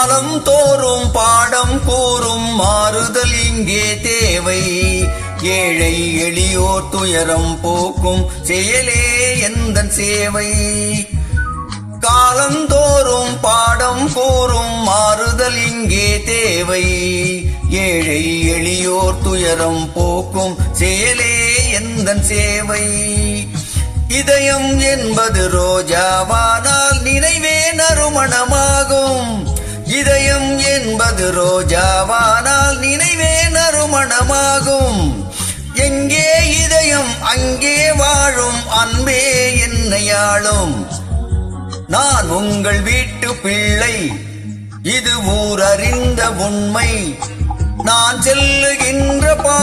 காலம் தோறும் பாடம் கூறும் மாறுதல் இங்கே தேவை. ஏழை எளியோர் துயரம் போக்கும் செயலே எந்த சேவை. காலந்தோறும் பாடம் கூறும் மாறுதல் இங்கே தேவை. ஏழை எளியோர் துயரம் போக்கும் செயலே எந்த சேவை. இதயம் என்பது ரோஜாவானால் நினைவே நறுமணமா என்பது ரோஜாவானால் நினைவே நறுமணமாகும். எங்கே இதயம் அங்கே வாழும் அன்பே என்னையாளும் நான் உங்கள் வீட்டு பிள்ளை இது ஊர் அறிந்த உண்மை. நான் செல்லுகின்ற பா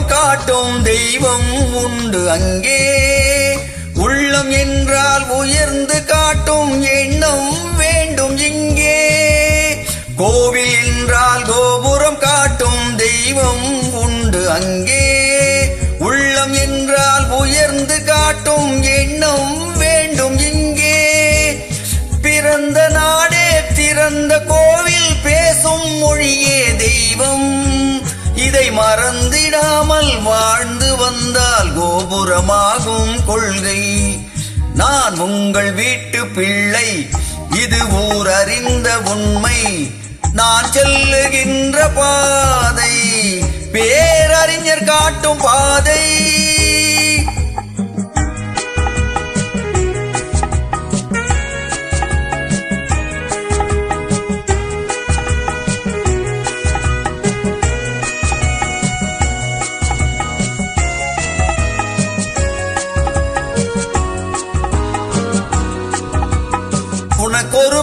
கோபுரம் காட்டும் தெய்வம் உண்டு அங்கே. உள்ளம் என்றால் உயர்ந்து காட்டும் எண்ணம் வேண்டும் இங்கே. கோவில் என்றால் கோபுரம் காட்டும் தெய்வம் உண்டு அங்கே. உள்ளம் என்றால் உயர்ந்து காட்டும் எண்ணம் வேண்டும் இங்கே. பிறந்த நாடே திறந்த கோவில் பேசும் மொழியே. மறந்திடாமல் வாழ்ந்து வந்தால் கோபுரமாகும் கொள்கை. நான் உங்கள் வீட்டு பிள்ளை இது ஊர் அறிந்த உண்மை. நான் செல்லுகின்ற பாதை பேரறிஞர் காட்டும் பாதை.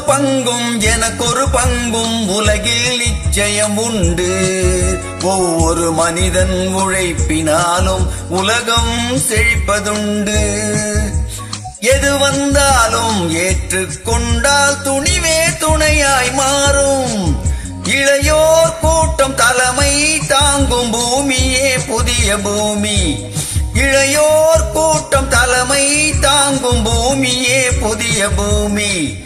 பங்கும் எனக்கொரு பங்கும் உலகில் நிச்சயம் உண்டு ஒவ்வொரு மனிதன் உழைப்பினாலும் உலகம் செழிப்பதுண்டு. எது வந்தாலும் ஏற்றுக்கொண்டால் துணிவே துணையாய் மாறும். இளையோர் கூட்டம் தலைமை தாங்கும் பூமியே புதிய பூமி. இளையோர் கூட்டம் தலைமை தாங்கும் பூமியே புதிய பூமி.